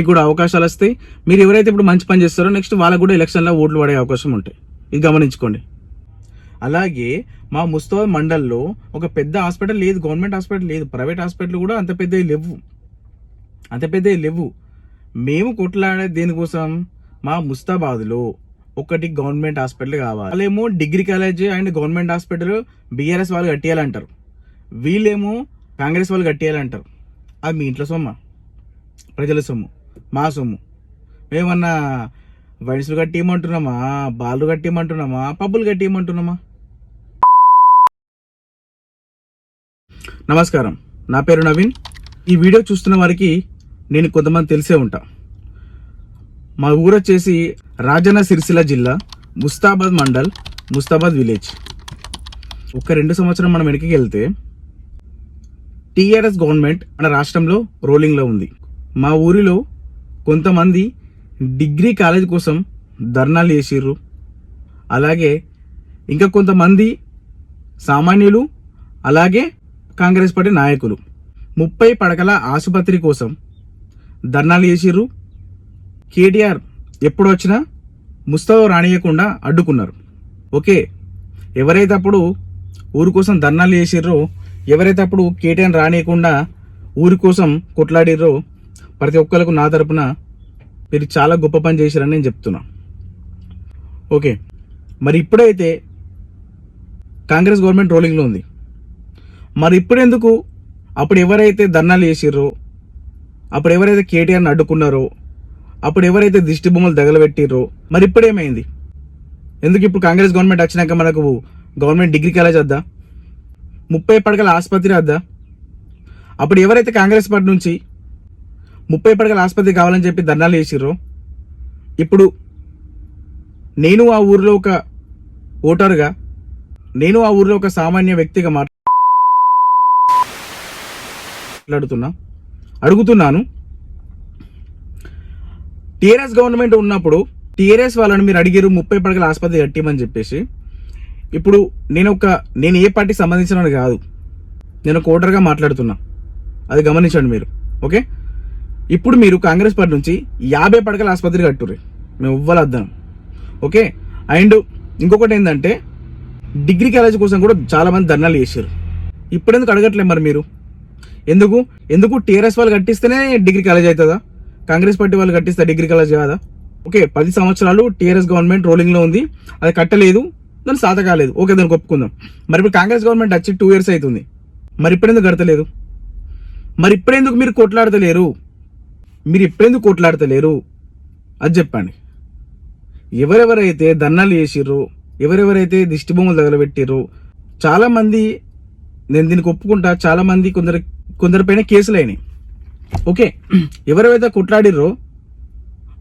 మీకు కూడా అవకాశాలు వస్తాయి మీరు ఎవరైతే ఇప్పుడు మంచి పని చేస్తారో నెక్స్ట్ వాళ్ళకు కూడా ఎలక్షన్లో ఓట్లు పడే అవకాశం ఉంటాయి. ఇది గమనించుకోండి. అలాగే మా ముస్తాబ్ మండల్లో ఒక పెద్ద హాస్పిటల్ లేదు గవర్నమెంట్ హాస్పిటల్ లేదు ప్రైవేట్ హాస్పిటల్ కూడా అంత పెద్దవి లేవు. అంత పెద్దవి లేవు. మేము కొట్లాడే దేనికోసం? మా ముస్తాబాద్లో ఒకటి గవర్నమెంట్ హాస్పిటల్ కావాలి. వాళ్ళేమో degree college and government hospital BRS వాళ్ళు కట్టేయాలంటారు. వీళ్ళేమో కాంగ్రెస్ వాళ్ళు కట్టేయాలంటారు. అది మీ ఇంట్లో సొమ్మ. ప్రజల సొమ్ము. మా సొమ్ము. మేమన్నా వైన్స్లు కట్టేయమంటున్నామా? బాలు కట్టేయమంటున్నామా? పబ్బులు కట్టేయమంటున్నామా? నమస్కారం. నా పేరు నవీన్. ఈ వీడియో చూస్తున్న వారికి నేను కొంతమంది తెలిసే ఉంటా. మా ఊరు వచ్చేసి రాజన్న సిరిసిల్ల జిల్లా ముస్తాబాద్ మండల్ ముస్తాబాద్ విలేజ్. ఒక రెండు సంవత్సరం మనం వెనక్కి వెళ్తే టీఆర్ఎస్ గవర్నమెంట్ మన రాష్ట్రంలో రోలింగ్లో ఉంది. మా ఊరిలో కొంతమంది డిగ్రీ కాలేజ్ కోసం ధర్నాలు చేసిర్రు. అలాగే ఇంకా కొంతమంది సామాన్యులు అలాగే కాంగ్రెస్ పార్టీ నాయకులు. ముప్పై పడకల ఆసుపత్రి కోసం ధర్నాలు చేసిర్రు. కేటీఆర్ ఎప్పుడు వచ్చినా ముస్తవ రానియకుండా అడ్డుకున్నారు. ఓకే ఎవరైతే అప్పుడు ఊరి కోసం ధర్నాలు చేసిర్రో ఎవరైతే అప్పుడు కేటీఆర్ రానియకుండా ఊరి కోసం కొట్లాడిర్రో ప్రతి ఒక్కరికి నా తరపున మీరు చాలా గొప్ప పని చేశారని నేను చెప్తున్నా. ఓకే. మరి ఇప్పుడైతే కాంగ్రెస్ గవర్నమెంట్ రోలింగ్లో ఉంది. మరి ఇప్పుడు ఎందుకు అప్పుడు ఎవరైతే ధర్నాలు చేసిర్రో అప్పుడు ఎవరైతే కేటీఆర్ని అడ్డుకున్నారో అప్పుడు ఎవరైతే దిష్టి బొమ్మలు తగలబెట్టిర్రో మరి ఇప్పుడు ఏమైంది ఎందుకు ఇప్పుడు కాంగ్రెస్ గవర్నమెంట్ వచ్చినాక మనకు గవర్నమెంట్ డిగ్రీ కాలేజ్ వద్దా? ముప్పై పడకల ఆసుపత్రి వద్దా? అప్పుడు ఎవరైతే కాంగ్రెస్ పార్టీ నుంచి ముప్పై పడకల ఆసుపత్రి కావాలని చెప్పి ధర్నాలు వేసిర్రు ఇప్పుడు నేను ఆ ఊరిలో ఒక ఓటరుగా నేను ఆ ఊరిలో ఒక సామాన్య వ్యక్తిగా మాట్లాడుతున్నా అడుగుతున్నాను. టీఆర్ఎస్ గవర్నమెంట్ ఉన్నప్పుడు టీఆర్ఎస్ వాళ్ళని మీరు అడిగారు ముప్పై పడకల ఆసుపత్రి కట్టిమని చెప్పేసి. ఇప్పుడు నేను ఒక నేను ఏ పార్టీకి సంబంధించిన కాదు. నేను ఒక ఓటర్గా మాట్లాడుతున్నా. అది గమనించండి మీరు ఓకే? ఇప్పుడు మీరు కాంగ్రెస్ పార్టీ నుంచి యాభై పడకల ఆసుపత్రి కట్టుర్రి. మేము ఇవ్వలద్దాం ఓకే? అండ్ ఇంకొకటి ఏంటంటే డిగ్రీ కాలేజ్ కోసం కూడా చాలా మంది ధర్నాలు చేశారు. ఇప్పుడు ఎందుకు మరి మీరు? ఎందుకు? ఎందుకు టీఆర్ఎస్ వాళ్ళు కట్టిస్తేనే డిగ్రీ కాలేజ్ అవుతుందా? కాంగ్రెస్ పార్టీ వాళ్ళు కట్టిస్తే డిగ్రీ కాలేజ్ కాదా? ఓకే పది సంవత్సరాలు టీఆర్ఎస్ గవర్నమెంట్ రోలింగ్లో ఉంది. అది కట్టలేదు. దాని సాధ కాలేదు. ఓకే దాన్ని ఒప్పుకుందాం. మరి ఇప్పుడు కాంగ్రెస్ గవర్నమెంట్ వచ్చి టూ ఇయర్స్ అవుతుంది. మరి ఇప్పుడెందుకు కడతలేదు? మరి ఇప్పుడెందుకు మీరు కొట్లాడతలేరు? మీరు ఇప్పుడెందుకు కొట్లాడతలేరు? అది చెప్పండి. ఎవరెవరైతే దన్నాలు చేసిర్రో ఎవరెవరైతే దిష్టి బొమ్మలు తగలబెట్టిర్రో నేను దీనికి ఒప్పుకుంటా చాలామంది కొందరు కొందరిపైన కేసులు అయినాయి. ఓకే? ఎవరెవరైతే కొట్లాడిర్రో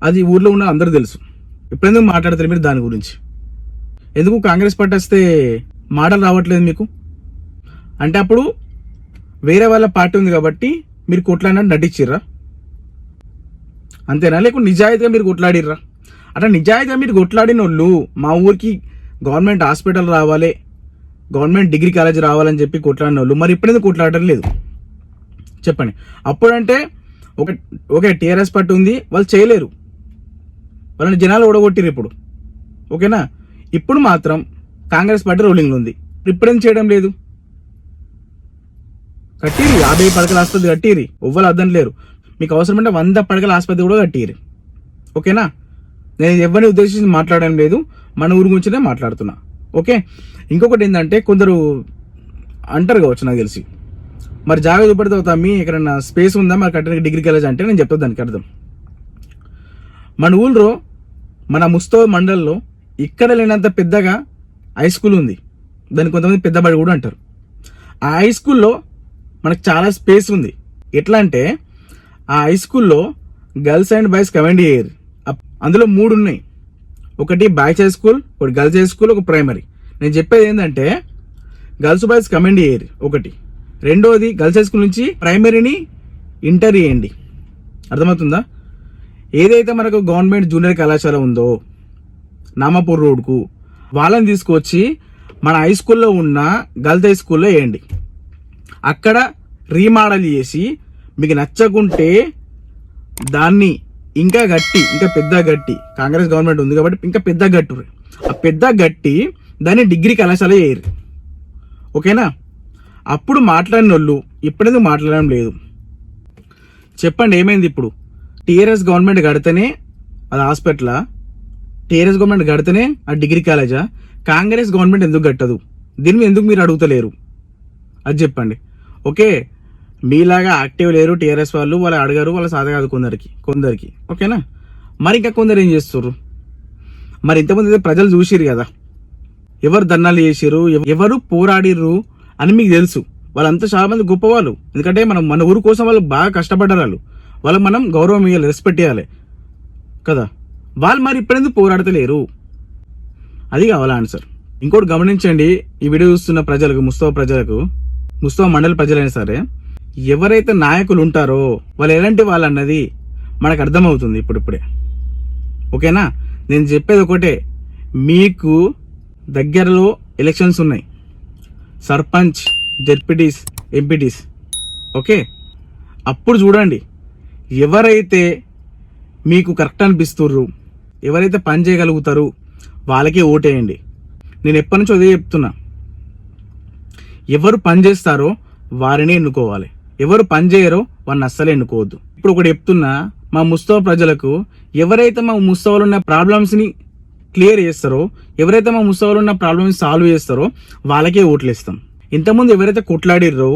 అది ఊర్లో ఉన్న అందరూ తెలుసు. ఎప్పుడెందుకు మాట్లాడతారు మీరు దాని గురించి? ఎందుకు కాంగ్రెస్ పార్టీ వస్తే మాటలు రావట్లేదు మీకు? అంటే అప్పుడు వేరే వాళ్ళ పార్టీ ఉంది కాబట్టి మీరు కొట్లాడినట్టు నటించిర్రా? అంతేనా? లేకుంటే నిజాయితీగా మీరు కొట్లాడిర్రా? అట్లా నిజాయితీగా మీరు కొట్లాడిన వాళ్ళు మా ఊరికి గవర్నమెంట్ హాస్పిటల్ రావాలి గవర్నమెంట్ డిగ్రీ కాలేజ్ రావాలని చెప్పి కొట్లాడిన వాళ్ళు మరి ఇప్పుడేందుకు కొట్లాడటం లేదు? చెప్పండి. అప్పుడంటే ఒక ఓకే టీఆర్ఎస్ పార్టీ ఉంది వాళ్ళు చేయలేరు. వాళ్ళని జనాలు ఓడగొట్టిరు ఇప్పుడు. ఓకేనా? ఇప్పుడు మాత్రం కాంగ్రెస్ పార్టీ రూలింగ్లో ఉంది. ఇప్పుడేం చేయడం లేదు? కట్టిరి యాభై పథకాలు వస్తుంది కట్టిరి ఎవ్వరు అర్థం లేరు. మీకు అవసరమంటే వంద పడకల ఆసుపత్రి కూడా కట్టిరు. ఓకేనా? నేను ఎవరిని ఉద్దేశించి మాట్లాడడం లేదు మన ఊరి గురించినే మాట్లాడుతున్నా. ఓకే? ఇంకొకటి ఏంటంటే కొందరు అంటారు కావచ్చు నాకు తెలిసి. మరి జాగా చూపెడితే తమ్మి ఎక్కడన్నా స్పేస్ ఉందా? మరి కట్టడానికి డిగ్రీ కాలేజ్ అంటే నేను చెప్తాను దానికి అర్థం. మన ఊళ్ళో మన ముస్తో మండల్లో ఇక్కడ లేనంత పెద్దగా హై స్కూల్ ఉంది. దాన్ని కొంతమంది పెద్దబడి కూడా అంటారు. ఆ హై స్కూల్లో మనకు చాలా స్పేస్ ఉంది. ఎట్లా అంటే ఆ హై స్కూల్లో గర్ల్స్ అండ్ బాయ్స్ కమెండ్ చేయరు అందులో మూడు ఉన్నాయి. ఒకటి బాయ్స్ హై స్కూల్ ఒకటి గర్ల్స్ హై స్కూల్ ఒక ప్రైమరీ నేను చెప్పేది ఏంటంటే గర్ల్స్ బాయ్స్ కమెండ్ చేయరు ఒకటి. రెండోది గర్ల్స్ హై స్కూల్ నుంచి ప్రైమరీని ఇంటర్ చేయండి. అర్థమవుతుందా? ఏదైతే మనకు గవర్నమెంట్ జూనియర్ కళాశాల ఉందో నామపూర్ రోడ్కు వాళ్ళని తీసుకొచ్చి మన హై స్కూల్లో ఉన్న గర్ల్స్ హై స్కూల్లో వేయండి. అక్కడ రీమోడల్ చేసి మీకు నచ్చకుంటే దాన్ని ఇంకా గట్టి ఇంకా పెద్ద గట్టి. కాంగ్రెస్ గవర్నమెంట్ ఉంది కాబట్టి ఇంకా పెద్ద గట్టు ఆ పెద్ద గట్టి దాన్ని డిగ్రీ కళాశాల చేయరు. ఓకేనా? అప్పుడు మాట్లాడిన వాళ్ళు ఇప్పుడెందుకు మాట్లాడడం లేదు? చెప్పండి ఏమైంది ఇప్పుడు? టీఆర్ఎస్ గవర్నమెంట్ కడితేనే అది హాస్పిటలా? టీఆర్ఎస్ గవర్నమెంట్ కడితేనే ఆ డిగ్రీ కాలేజా? కాంగ్రెస్ గవర్నమెంట్ ఎందుకు కట్టదు? దీని మీద ఎందుకు మీరు అడుగుతలేరు? అది చెప్పండి. ఓకే? మీలాగా యాక్టివ్ లేరు టీఆర్ఎస్ వాళ్ళు వాళ్ళు అడగారు వాళ్ళ సాధ కాదు కొందరికి కొందరికి. ఓకేనా? మరి ఇంకా కొందరు ఏం చేస్తారు మరి ఇంతమంది అయితే ప్రజలు చూసిరు కదా. ఎవరు ధర్నాలు చేసిరు ఎవరు పోరాడిర్రు అని మీకు తెలుసు. వాళ్ళంతా చాలా మంది గొప్పవాళ్ళు. ఎందుకంటే మనం మన ఊరు కోసం వాళ్ళు బాగా కష్టపడ్డారు వాళ్ళు. వాళ్ళకి మనం గౌరవం ఇవ్వాలి రెస్పెక్ట్ ఇవ్వాలి కదా? వాళ్ళు మరి ఇప్పుడెందుకు పోరాడతలేరు? అది కావాలా ఆన్సర్ ఇంకోటి గమనించండి ఈ వీడియో చూస్తున్న ప్రజలకు ముస్తవ ప్రజలకు ముస్తవ మండలి ప్రజలైనా సరే ఎవరైతే నాయకులు ఉంటారో వాళ్ళు ఎలాంటి వాళ్ళు అన్నది మనకు అర్థమవుతుంది ఇప్పుడిప్పుడే. ఓకేనా? నేను చెప్పేది ఒకటే. మీకు దగ్గరలో ఎలక్షన్స్ ఉన్నాయి. Sarpanch ZPTCs MPTCs. ఓకే? అప్పుడు చూడండి. ఎవరైతే మీకు కరెక్ట్ అనిపిస్తుర్రు ఎవరైతే పని చేయగలుగుతారు వాళ్ళకే ఓటేయండి. నేను ఎప్పటి నుంచో అదే చెప్తున్నా. ఎవరు పని చేస్తారో వారిని ఎన్నుకోవాలి. ఎవరు పని చేయరో వారిని అస్సలే ఎన్నుకోవద్దు. ఇప్పుడు ఒకటి చెప్తున్నా మా ముస్తవ ప్రజలకు ఎవరైతే మా ముస్తవలో ఉన్న ప్రాబ్లమ్స్ని క్లియర్ చేస్తారో ఎవరైతే మా ముస్తవలో ఉన్న ప్రాబ్లమ్స్ సాల్వ్ చేస్తారో వాళ్ళకే ఓట్లు ఇస్తాం ఇంతకుముందు ఎవరైతే కొట్లాడిర్రో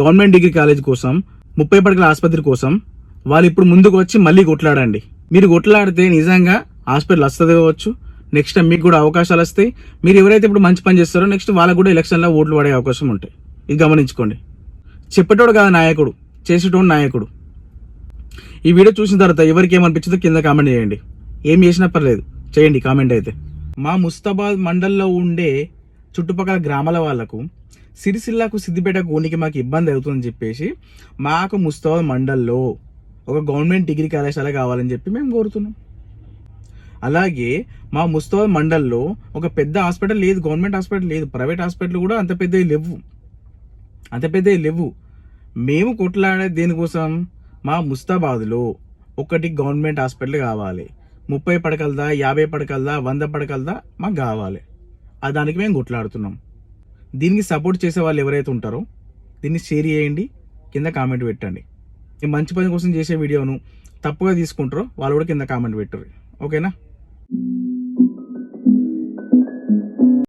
గవర్నమెంట్ డిగ్రీ కాలేజ్ కోసం ముప్పై పడకల ఆసుపత్రి కోసం వాళ్ళు ఇప్పుడు ముందుకు వచ్చి మళ్ళీ కొట్లాడండి. మీరు కొట్లాడితే నిజంగా హాస్పిటల్ వస్తుంది కావచ్చు నెక్స్ట్ మీకు కూడా అవకాశాలు వస్తాయి. మీరు ఎవరైతే ఇప్పుడు మంచి పని చేస్తారో నెక్స్ట్ వాళ్ళకు కూడా ఎలక్షన్లో ఓట్లు పడే అవకాశం ఉంటాయి. ఇది గమనించుకోండి. చెప్పేటోడు కాదు నాయకుడు చేసేటోడు నాయకుడు. ఈ వీడియో చూసిన తర్వాత ఎవరికి ఏమనిపించిందో కింద కామెంట్ చేయండి. ఏం చేసినా పర్లేదు చేయండి కామెంట్ అయితే. మా ముస్తాబాద్ మండల్లో ఉండే చుట్టుపక్కల గ్రామాల వాళ్ళకు సిరిసిల్లాకు సిద్దిపేటకు ఊనికి మాకు ఇబ్బంది అవుతుందని చెప్పేసి మాకు ముస్తాబాద్ మండల్లో ఒక గవర్నమెంట్ డిగ్రీ కళాశాల కావాలని చెప్పి మేము కోరుతున్నాం. అలాగే మా ముస్తాబాద్ మండల్లో ఒక పెద్ద హాస్పిటల్ లేదు గవర్నమెంట్ హాస్పిటల్ లేదు ప్రైవేట్ హాస్పిటల్ కూడా అంత పెద్దవి లేవు. అంత పెద్దవి లేవు. మేము కొట్లాడే దేనికోసం? మా ముస్తాబాద్లో ఒకటి గవర్నమెంట్ హాస్పిటల్ కావాలి. ముప్పై పడకలదా యాభై పడకలదా వంద పడకలదా మాకు కావాలి. ఆ దానికి మేము కొట్లాడుతున్నాం. దీనికి సపోర్ట్ చేసే వాళ్ళు ఎవరైతే ఉంటారో దీన్ని షేర్ చేయండి కింద కామెంట్ పెట్టండి. ఈ మంచి పని కోసం చేసే వీడియోను తప్పుగా తీసుకుంటారో వాళ్ళు కూడా కింద కామెంట్ పెట్టరు. ఓకేనా?